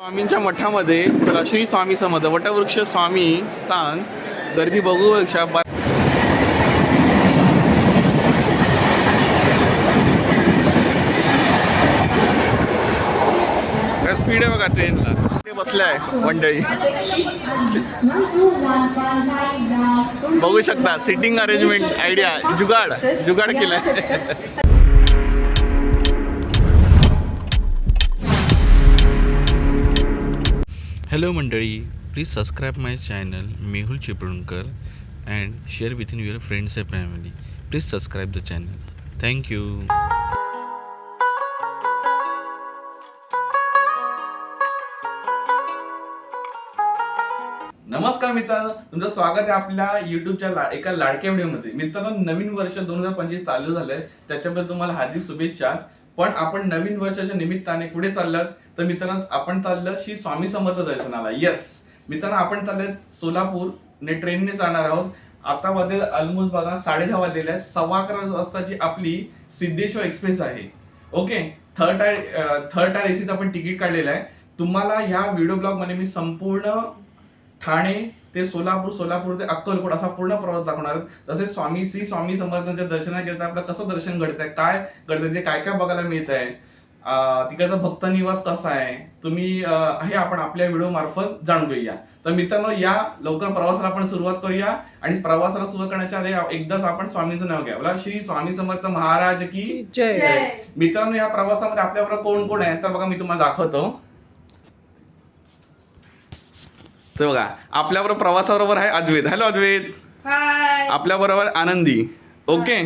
स्वामींच्या मठामध्ये श्री स्वामी समर्थ वटवृक्ष स्वामी स्थान गर्दी बघूपेक्षा बा- स्पीड आहे बघा ट्रेनला ते बसलाय मंडळी. बघू शकता sitting arrangement idea jugaad jugaad केलाय. हॅलो मंडळी please subscribe my channel Mehul Chiplunkar and share with in your friends and family please subscribe the channel thank you नमस्कार मित्रांनो तुमचं स्वागत आहे आपल्या युट्यूबच्या ला, एका लाडक्या व्हिडिओमध्ये मित्रांनो नवीन वर्ष दोन हजार पंचवीस चालू झालंय. त्याच्याबद्दल तुम्हाला हार्दिक शुभेच्छा. पण आपण नवीन वर्षाच्या निमित्ताने कुठे चाललात तर मित्रांनो आपण चाललं श्री स्वामी समर्थ दर्शनाला. येस मित्रांनो आपण चाललोय सोलापूर ने ट्रेनने जाणार आहोत. आता वाजले ऑलमोस्ट बघा साडे दहा वाजलेले आहे सव्वा अकरा वाजताची आपली सिद्धेश्वर एक्सप्रेस आहे. Okay third tier third tier एसीचं आपण तिकीट काढलेलं आहे. तुम्हाला ह्या व्हिडिओ ब्लॉगमध्ये मी संपूर्ण ठाणे ते सोलापूर सोलापूर ते अक्कलकोट असा पूर्ण प्रवास दाखवणार आहे. तसेच स्वामी श्री स्वामी समर्थांच्या तर आपलं कसं दर्शन घडत आहे काय घडतंय ते काय काय बघायला मिळत आहे तिकडचा भक्त निवास कसा आहे तुम्ही हे आपण आपल्या व्हिडिओ मार्फत जाणून घेऊया. तर मित्रांनो या लवकर प्रवासाला आपण सुरुवात करूया आणि प्रवासाला सुरुवात करण्याच्या आधी एकदाच आपण स्वामींचं नाव घ्या. बोला श्री स्वामी समर्थ महाराज की जय. मित्रांनो या प्रवासामध्ये आपल्याबरोबर कोण कोण आहे? तर बघा मी तुम्हाला दाखवतो. तर बघा आपल्याबरोबर प्रवासाबरोबर आहे अद्वैत. हॅलो अद्वैत. हाय आपल्याबरोबर आनंदी. ओके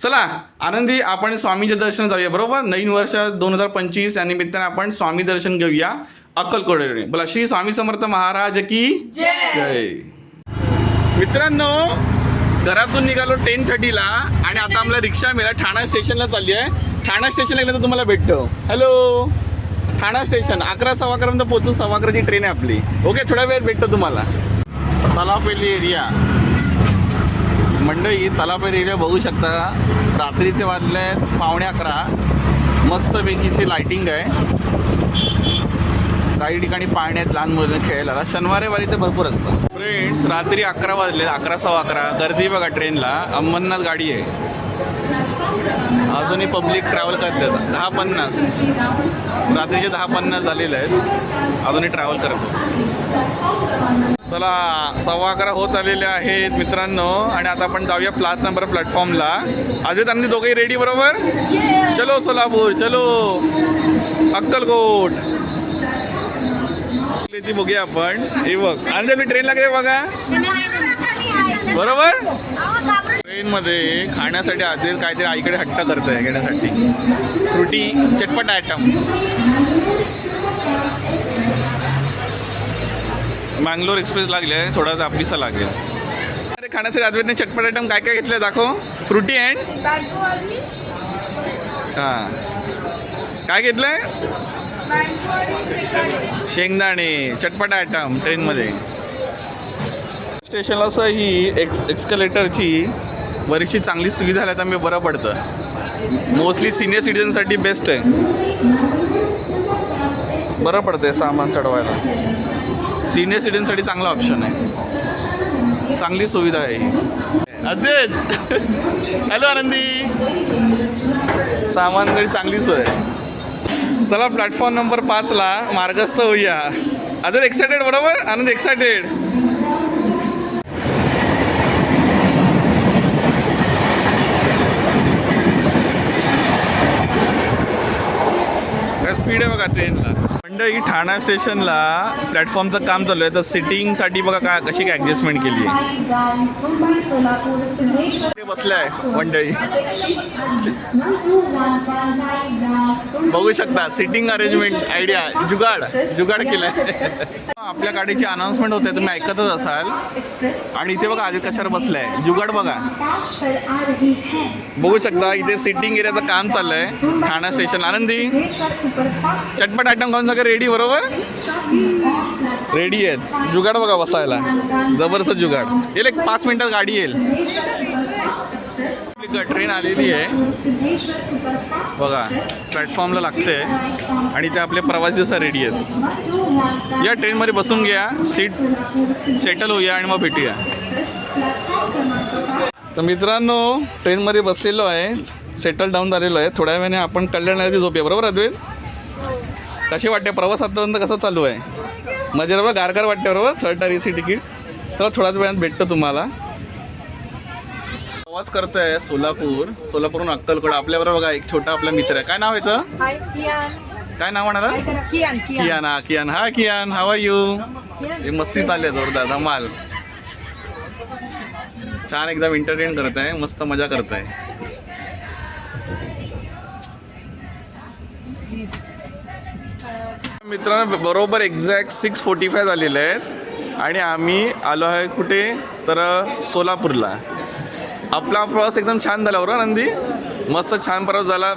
चला आनंदी आपण स्वामीचे दर्शन जाऊया बरोबर? नवीन वर्ष दोन हजार पंचवीस या निमित्ताने आपण स्वामी दर्शन घेऊया अक्कलकोटकडे बोला श्री स्वामी समर्थ महाराज की जय. जय. मित्रांनो घरातून निघालो टेन थर्टीला आणि आता आम्हाला रिक्षा मिळाला. ठाणा स्टेशनला चालली आहे. ठाणा स्टेशनला गेलं तर तुम्हाला भेटतो. हॅलो ठाणा स्टेशन अकरा सव्वा अकरापर्यंत पोहोचू सव्वा अकराची ट्रेन आहे आपली. ओके थोडा वेळ भेटतो तुम्हाला. तलापेली एरिया मंडळी तलापेली एरिया बघू शकता. रात्रीचे वाजले आहेत पावणे अकरा. मस्तपैकीची लायटिंग आहे. काही ठिकाणी पाण्यात लहान मुलं खेळायला शनिवारी ते भरपूर असतं फ्रेंड्स रात्री अकरा वाजले अकरा सव्वा अकरा गर्दी बघा ट्रेनला अंबरनाथ गाडी आहे. अजूनही पब्लिक ट्रॅव्हल करतात दहा पन्नास. रात्रीचे दहा पन्नास झालेले आहेत. अजूनही ट्रॅव्हल करतात चला सव्वा अकरा होत आलेले आहेत मित्रांनो. आणि आता आपण जाऊया प्लाट नंबर प्लॅटफॉर्मला अजय त्यांनी दोघेही रेडी बरोबर? चलो सोलापूर चलो. अक्कलकोट. ती बघूया आपण. हे बघ. आणि मी ट्रेनला गेले बघा. बरोबर? ट्रेनमध्ये खाण्यासाठी आधी काहीतरी आईकडे हट्ट करत आहे घेण्यासाठी. फ्रुटी चटपट आयटम मँगलोर एक्सप्रेस लागले थोडासा आपलीसा लागेल. अरे खाण्यासाठी आदवेने चटपट आयटम काय काय घेतलं दाखव. फ्रुटी अँड हां. काय घेतलंय? शेंगदाणे चटपट आयटम ट्रेनमध्ये स्टेशनला असं ही एक्स एक्सकलेटरची बरीचशी चांगली सुविधा झाल्या त्यामुळे बरं पडतं. मोस्टली सिनियर सिटीजनसाठी बेस्ट आहे. बरं पडतं सामान चढवायला. सिनियर सिटीजनसाठी चांगला ऑप्शन आहे. चांगली सुविधा आहे ही. अद्वैत हॅलो आनंदी! सामान चांगली सोय. आहे चला प्लॅटफॉर्म नंबर पाचला मार्गस्थ होऊया. अजून एक्सायटेड बरोबर? आनंद एक्सायटेड काय स्पीड आहे बघा ट्रेनला मंडळी ठाणा स्टेशनला प्लॅटफॉर्मचं काम चालू आहे. तर सिटिंगसाठी बघा काय कशी काय ॲडजस्टमेंट केली आहे. बसले आहे मंडळी बघू शकता sitting arrangement idea jugaad jugaad केलाय. आपल्या गाडीची अनाउन्समेंट होते तुम्ही ऐकतच असाल. आणि इथे बघा आधी कशावर बसलाय. जुगाड बघा. बघू शकता इथे सिटिंग एरियाचं काम चाललंय. ठाणा स्टेशन. आनंदी चटपट आयटम खाऊन सगळं रेडी बरोबर? रेडी आहेत. जुगाड बघा बसायला. जबरदस्त जुगाड. येईल एक पाच मिनिटात गाडी येईल. एक ट्रेन आलेली आहे. बघा प्लॅटफॉर्मला लागते. आणि ते आपले प्रवासी जसं रेडी आहेत. या ट्रेनमध्ये बसून घ्या. सीट सेटल होऊया आणि मग भेटूया. तर मित्रांनो ट्रेनमध्ये बसलेलो आहे. सेटल डाऊन झालेलो आहे. थोड्या वेळाने आपण कल्याण झोपूया. बरोबर अद्वैत? कशी वाटते? प्रवास आतापर्यंत कसा चालू आहे? मजा बरोबर गारगार वाटते बरोबर? थर्ड ए सी तिकीट चला थोड्याच वेळात भेटतो तुम्हाला. प्रवास करतोय सोलापूर. सोलापूरहून अक्कलकोट. आपल्याबरोबर बघा एक छोटा आपला मित्र आहे. काय नाव याचं? कियान. काय नाव म्हणाला? कियान कियान. हा कियान. हा कियान. हाव आर यू हे मस्ती चालली आहे जोरदार. धमाल. छान एकदम एंटरटेन करत आहे. मस्त मजा करत आहे. मित्रांनो बरोबर एक्झॅक्ट सिक्स फोर्टी फाय झालेले आहेत. आणि आम्ही आलो आहे कुठे? तर सोलापूरला. आपला प्रवास एकदम छान झाला बरोबर नंदी? मस्त छान प्रवास झाला.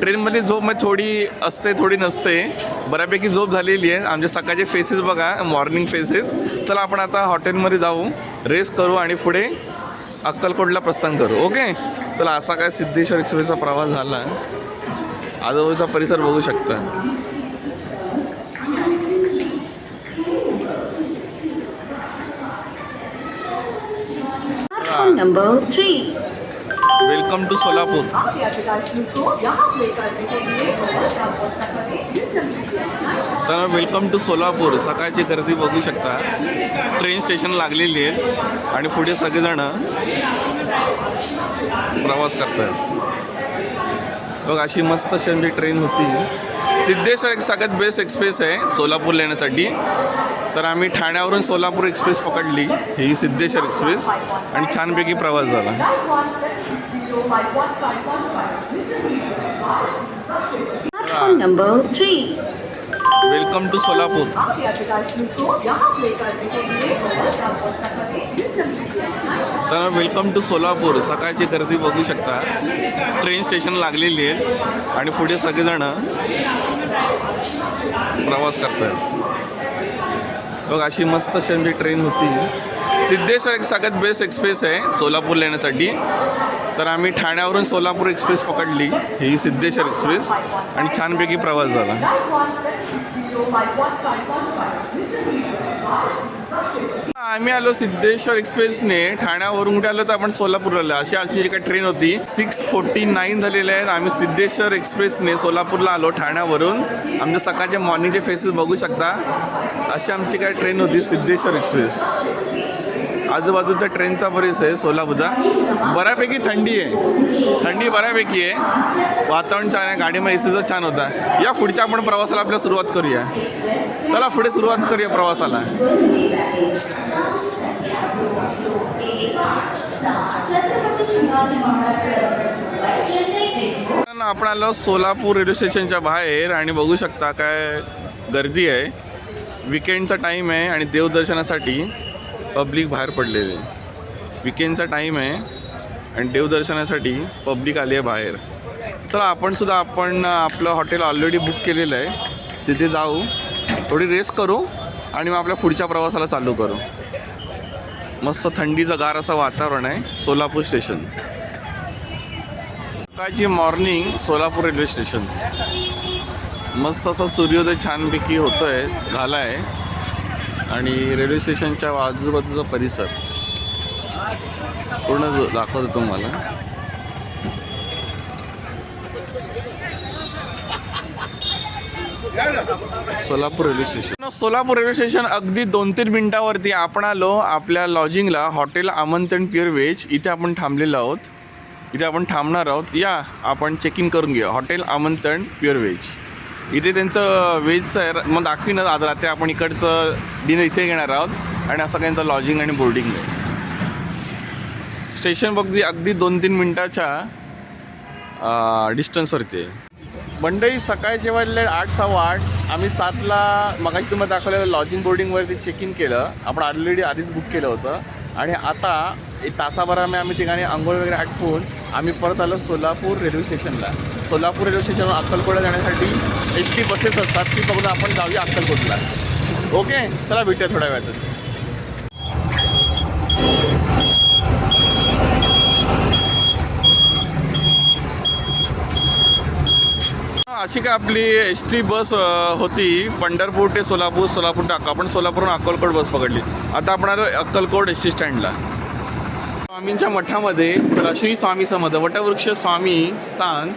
ट्रेनमध्ये झोप मग थोडी असते थोडी नसते. बऱ्यापैकी झोप झालेली आहे. आमचे सकाळचे फेसेस बघा मॉर्निंग फेसेस चला आपण आता हॉटेलमध्ये जाऊ. रेस्ट करू आणि पुढे अक्कलकोटला प्रस्थान करू ओके? चला असा काय सिद्धेश्वर एक्सप्रेसचा प्रवास झाला. आजूबाजूचा परिसर बघू शकता. Number three welcome to Solapur तर वेलकम टू सोलापूर सकाळची गर्दी बघू शकता. ट्रेन स्टेशन लागलेली आहे आणि पुढे सगळेजण प्रवास करतात बघ अशी मस्त अशी आमची ट्रेन होती. सिद्धेश्वर एक सगळ्यात बेस्ट एक्सप्रेस आहे सोलापूरला येण्यासाठी. तर आम्ही ठाण्यावरून सोलापूर एक्सप्रेस पकडली. ही सिद्धेश्वर एक्सप्रेस. आणि छानपैकी प्रवास झाला. वेलकम टू सोलापूर तर वेलकम टू सोलापूर सकाळची गर्दी बघू शकता. ट्रेन स्टेशन लागलेली आहे. आणि पुढे सगळेजण प्रवास करतात बघ अशी मस्त अशी आमची ट्रेन होती. सिद्धेश्वर एक सगळ्यात बेस्ट एक्सप्रेस आहे सोलापूरला येण्यासाठी तर आम्ही ठाण्यावरून सोलापूर एक्सप्रेस पकडली ही सिद्धेश्वर एक्सप्रेस आणि छानपैकी प्रवास झाला. आम्ही आलो सिद्धेश्वर एक्सप्रेसने. ठाण्यावरून कुठे आलो तर आपण सोलापूरला आलो. अशी अशी जी काही ट्रेन होती सिक्स फोर्टी नाईन झालेले आहेत आम्ही सिद्धेश्वर एक्सप्रेसने सोलापूरला आलो ठाण्यावरून. आमच्या सकाळचे मॉर्निंगचे फेसेस बघू शकता. अशी आमची काय ट्रेन होती सिद्धेश्वर एक्सप्रेस. आजूबाजूचा ट्रेनचा परिसर आहे सोलापूरचा. बऱ्यापैकी थंडी आहे. थंडी बऱ्यापैकी आहे. वातावरण छान आहे. गाडीमध्ये एसीचा छान होता. या पुढच्या आपण प्रवासाला आपल्या सुरुवात करूया. चला पुढे सुरुवात करूया प्रवासाला मित्रांनो, आपण आलो सोलापूर रेल्वे स्टेशनच्या बाहेर आणि बघू शकता काय गर्दी आहे. विकेंडचा टाईम आहे आणि देवदर्शनासाठी पब्लिक बाहेर पडलेली आहे. विकेंडचा टाईम आहे आणि देवदर्शनासाठी पब्लिक आली आहे बाहेर. चला आपण सुद्धा आपण आपलं हॉटेल ऑलरेडी बुक केलेलं आहे. तिथे जाऊ. थोडी रेस्ट करू आणि मग आपल्या पुढच्या प्रवासाला चालू करू. मस्त थंडीचं गार असं वातावरण आहे सोलापूर स्टेशन. सकाळची मॉर्निंग सोलापूर रेल्वे स्टेशन मस्त असं सूर्योदय छानपैकी होतो आहे झाला आहे आणि रेल्वे स्टेशनच्या आजूबाजूचा परिसर. पूर्ण दाखवतो तुम्हाला. Solapur railway station. Solapur railway station अगदी दोन तीन मिनिटावरती आपण आलो आपल्या लॉजिंगला हॉटेल आमंत्रण प्युअर व्हेज. इथे आपण थांबलेलो आहोत. इथे आपण थांबणार आहोत. या आपण चेक इन करून घेऊ हॉटेल आमंत्रण प्युअर व्हेज. इथे त्यांचं वेज सर मग दाखवीन आज रात्री आपण इकडचं डिनर इथे घेणार आहोत. आणि असं त्यांचं लॉजिंग आणि बोर्डिंग आहे स्टेशन बघ अगदी दोन तीन मिनटाच्या डिस्टन्सवरती आहे. मंडळी सकाळचे वाजले आठ सव्वा आठ आम्ही सातला मगाशी तुम्हाला दाखवलेलं लॉजिंग बोर्डिंगवरती चेक इन केलं. आपण ऑलरेडी आधीच बुक केलं होतं. आणि आता एक तासाभराने आम्ही ठिकाणी आंघोळ वगैरे आटपून आम्ही परत आलो सोलापूर रेल्वे स्टेशनला सोलापूर रेल्वे स्टेशनवर अक्कलकोटला जाण्यासाठी एस टी बसेस असतात. ती बघून आपण जाऊया अक्कलकोटला. ओके चला भेटूया थोड्या वेळात अशी काय आपली एस टी बस होती पंढरपूर ते सोलापूर सोलापूर ते अक्का आपण सोलापूरहून अक्कलकोट बस पकडली. आता आपण आलो अक्कलकोट एस टी स्टँडला. स्वामींच्या मठामध्ये श्री स्वामी समर्थ वटवृक्ष स्वामी स्थान.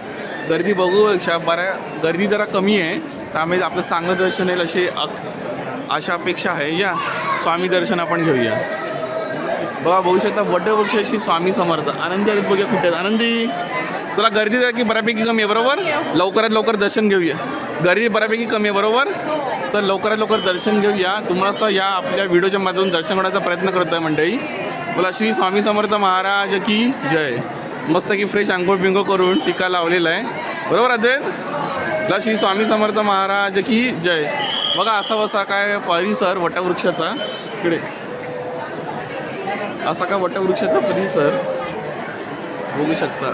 गर्दी बघूपेक्षा बऱ्या गर्दी जरा कमी आहे. त्यामुळे आपलं चांगलं दर्शन येईल अशी अक- अपेक्षा आहे. या स्वामी दर्शन आपण घेऊया. बघा बघू शकता वटवृक्ष अशी स्वामी समर्थ. आनंदी आहेत बघूया कुठे आहेत. आनंदी! तुला गर्दी जरा की बऱ्यापैकी कमी आहे बरोबर? लवकरात लवकर दर्शन घेऊया. गर्दी बऱ्यापैकी कमी आहे बरोबर? तर लवकरात लवकर दर्शन घेऊया. तुम्हाला या आपल्या व्हिडिओच्या माध्यमातून दर्शन करण्याचा प्रयत्न करतो आहे मंडळी. बोला श्री स्वामी समर्थ महाराज की जय. मस्त की फ्रेश आंघोळ बिंगो करून टीका लावलेला आहे. बरोबर अद्वैत श्री स्वामी समर्थ महाराज की जय. बघा असा बसा काय परिसर वटवृक्षाचा? इकडे. असा का वटवृक्षाचा परिसर बघू शकता.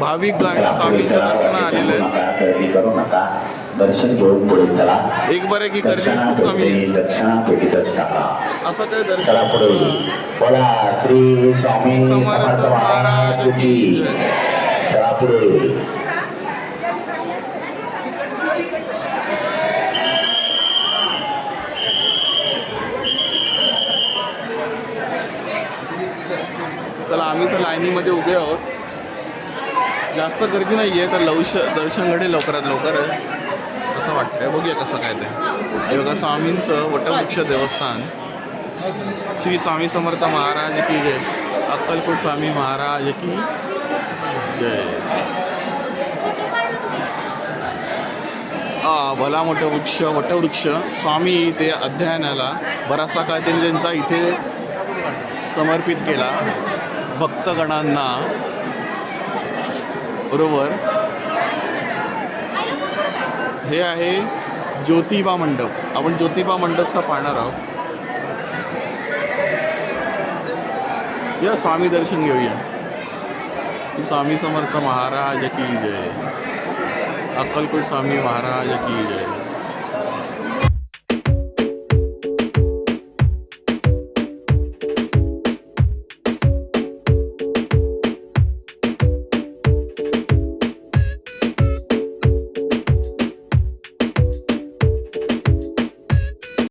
भाविक स्वामींच्या दर्शना आलेले आहेत दर्शन घेऊन पुढे चला. एक बरं की गर्दी दक्षिणा पेटीतच टाका. असं काय दर्शन? चला पुढे. बोला श्री स्वामी समर्थ महाराज की चला पुढे. चला आम्ही लाईनीमध्ये उभे आहोत. जास्त गर्दी नाही आहे तर लवश दर्शन घडेल लवकरात लवकर. असं वाटतंय. बघूया कसं काय ते. योगा स्वामींचं वटवृक्ष देवस्थान. श्री स्वामी समर्थ महाराज की जय. अक्कलकोट स्वामी महाराज की जय. आ भला मोठं वृक्ष वटवृक्ष. स्वामी ते अध्ययनाला बराचसा काळ त्यांनी त्यांचा इथे समर्पित केला. भक्तगणांना बरोबर. हे आहे ज्योतिबा मंडप. आपण ज्योतिबा मंडपचा पाहणार आहोत. या स्वामी दर्शन घेऊया. स्वामी समर्थ महाराज की जय. अक्कलकोट स्वामी महाराज की जय.